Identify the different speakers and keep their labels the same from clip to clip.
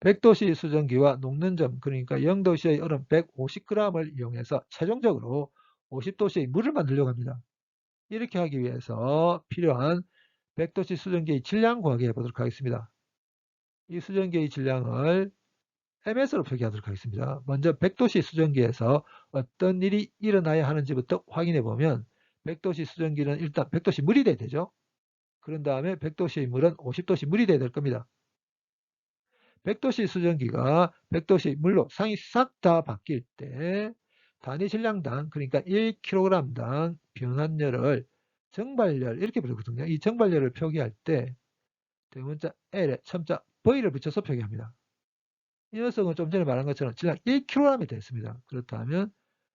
Speaker 1: 100도씨 수증기와 녹는 점 그러니까 0도씨의 얼음 150g을 이용해서 최종적으로 50도씨의 물을 만들려고 합니다. 이렇게 하기 위해서 필요한 100도씨 수증기의 질량 구하기 해보도록 하겠습니다. 이 수증기의 질량을 MS로 표기하도록 하겠습니다. 먼저 100도씨 수증기에서 어떤 일이 일어나야 하는지부터 확인해 보면 100도씨 수증기는 일단 100도씨 물이 돼야 되죠. 그런 다음에 100도씨 물은 50도씨 물이 돼야 될 겁니다. 100도씨 수증기가 100도씨 물로 상이 싹 다 바뀔 때 단위 질량당 그러니까 1kg당 변환열을 정발열 이렇게 부르거든요. 이 정발열을 표기할 때 대문자 L에 첨자 V를 붙여서 표기합니다. 이 녀석은 좀 전에 말한 것처럼 질량 1kg이 됐습니다. 그렇다면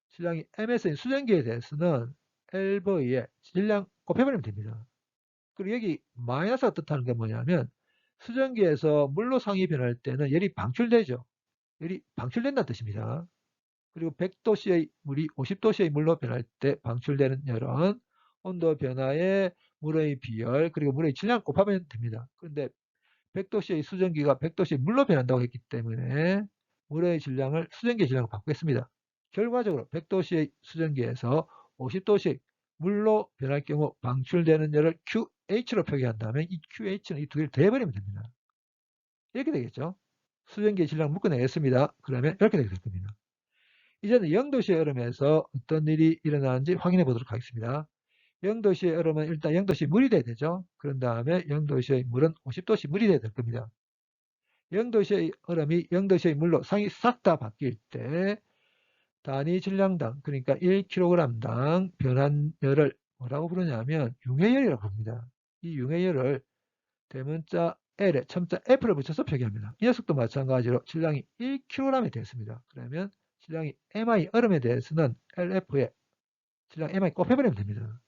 Speaker 1: 질량이 MS인 수증기에 대해서는 LV에 질량 곱해버리면 됩니다. 그리고 여기 마이너스가 뜻하는 게 뭐냐면 수증기에서 물로 상이 변할 때는 열이 방출되죠. 열이 방출된다는 뜻입니다. 그리고 100도씨의 물이 50도씨의 물로 변할 때 방출되는 열은 온도 변화에 물의 비열 그리고 물의 질량 곱하면 됩니다. 그런데 100도씨의 수증기가 100도씨의 물로 변한다고 했기 때문에 물의 질량을 수증기의 질량으로 바꾸겠습니다. 결과적으로 100도씨의 수증기에서 50도씨 물로 변할 경우 방출되는 열을 QH로 표기한다면 이 QH는 이 두 개를 더해버리면 됩니다. 이렇게 되겠죠. 수증기의 질량 묶어내겠습니다. 그러면 이렇게 되게 될 겁니다. 이제는 0도씨의 얼음에서 어떤 일이 일어나는지 확인해 보도록 하겠습니다. 0도씨의 얼음은 일단 0도씨 물이 돼야 되죠. 그런 다음에 0도씨의 물은 50도씨 물이 돼야 될 겁니다. 0도씨의 얼음이 0도씨의 물로 상이 싹 다 바뀔 때 단위 질량당 그러니까 1kg당 변환열을 뭐라고 부르냐면 융해열이라고 부릅니다. 이 융해열을 대문자 L에 첨자 F를 붙여서 표기합니다. 이 녀석도 마찬가지로 질량이 1kg이 되었습니다. 그러면 질량이 MI 얼음에 대해서는 LF에 질량 MI 곱해버리면 됩니다.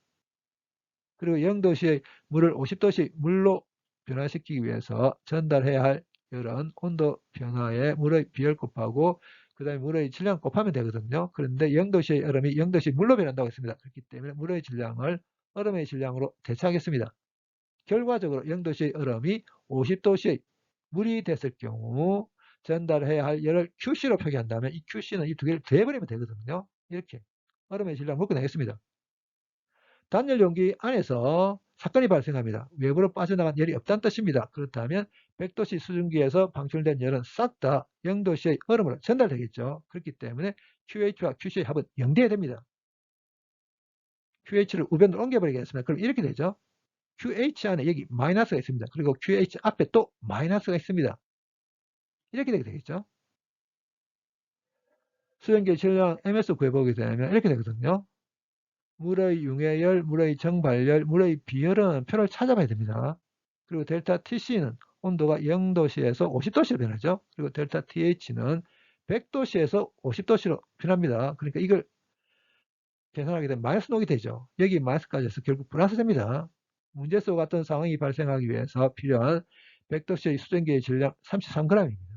Speaker 1: 그리고 0도씨의 물을 50도씨 물로 변화시키기 위해서 전달해야 할 열은 온도 변화에 물의 비열 곱하고 그 다음에 물의 질량 곱하면 되거든요. 그런데 0도씨의 얼음이 0도씨 물로 변한다고 했습니다. 그렇기 때문에 물의 질량을 얼음의 질량으로 대체하겠습니다. 결과적으로 0도씨의 얼음이 50도씨의 물이 됐을 경우 전달해야 할 열을 QC로 표기한다면 이 QC는 이 두 개를 더해버리면 되거든요. 이렇게 얼음의 질량 묶어내겠습니다. 단열 용기 안에서 사건이 발생합니다. 외부로 빠져나간 열이 없다는 뜻입니다. 그렇다면 100도씨 수증기에서 방출된 열은 싹 다 0도씨의 얼음으로 전달되겠죠. 그렇기 때문에 QH와 QC의 합은 0돼야 됩니다. QH를 우변으로 옮겨버리겠습니다. 그럼 이렇게 되죠. QH 안에 여기 마이너스가 있습니다. 그리고 QH 앞에 또 마이너스가 있습니다. 이렇게 되게 되겠죠. 수증기 질량 MS 구해보게 되면 이렇게 되거든요. 물의 융해열, 물의 정발열, 물의 비열은 표를 찾아봐야 됩니다. 그리고 델타 TC는 온도가 0도씨에서 50도씨로 변하죠. 그리고 델타 TH는 100도씨에서 50도씨로 변합니다. 그러니까 이걸 계산하게 되면 마이너스 녹이 되죠. 여기 마이너스까지 해서 결국 플러스 됩니다. 문제 속 같은 상황이 발생하기 위해서 필요한 100도씨의 수증기의 질량 33g입니다.